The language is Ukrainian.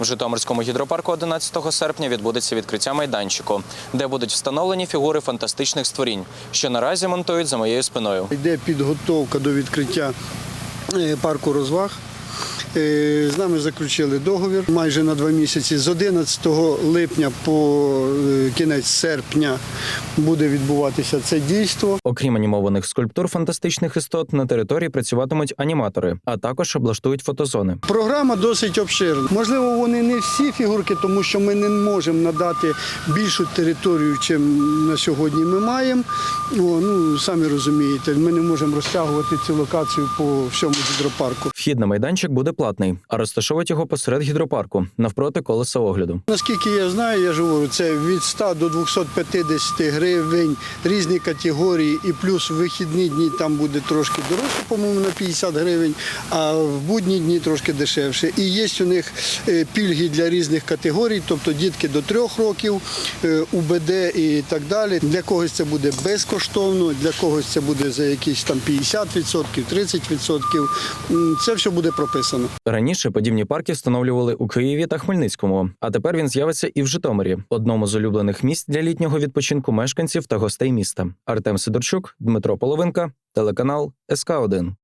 В Житомирському гідропарку 11 серпня відбудеться відкриття майданчику, де будуть встановлені фігури фантастичних створінь, що наразі монтують за моєю спиною. Йде підготовка до відкриття е, парку розваг. Е, З нами заключили договір майже на два місяці. З 11 липня по е, кінець серпня буде відбуватися це дійство. Окрім анімованих скульптур фантастичних істот, на території працюватимуть аніматори, а також облаштують фотозони. Програма досить обширна. Можливо, вони не всі фігурки, тому що ми не можемо надати більшу територію, чим на сьогодні ми маємо. О, ну самі розумієте, ми не можемо розтягувати цю локацію по всьому гідропарку. Вхід на майданчик буде платний, а розташовують його посеред гідропарку навпроти колеса огляду. Наскільки я знаю, я ж говорю, це від 100 до 250 гривень, різні категорії, і плюс в вихідні дні там буде трошки дорожче, по-моєму, на 50 гривень, а в будні дні трошки дешевше. І є у них е, пільги для різних категорій, тобто дітки до 3 років, е, УБД і так далі. Для когось це буде безкоштовно, для когось це буде за якісь там 50%, 30%. Це все буде прописано. Раніше подібні парки встановлювали у Києві та Хмельницькому, а тепер він з'явиться і в Житомирі, одному з улюблених місць для літнього відпочинку мешканців та гостей міста. Артем Сидорчук, Дмитро Половинка, телеканал СК 1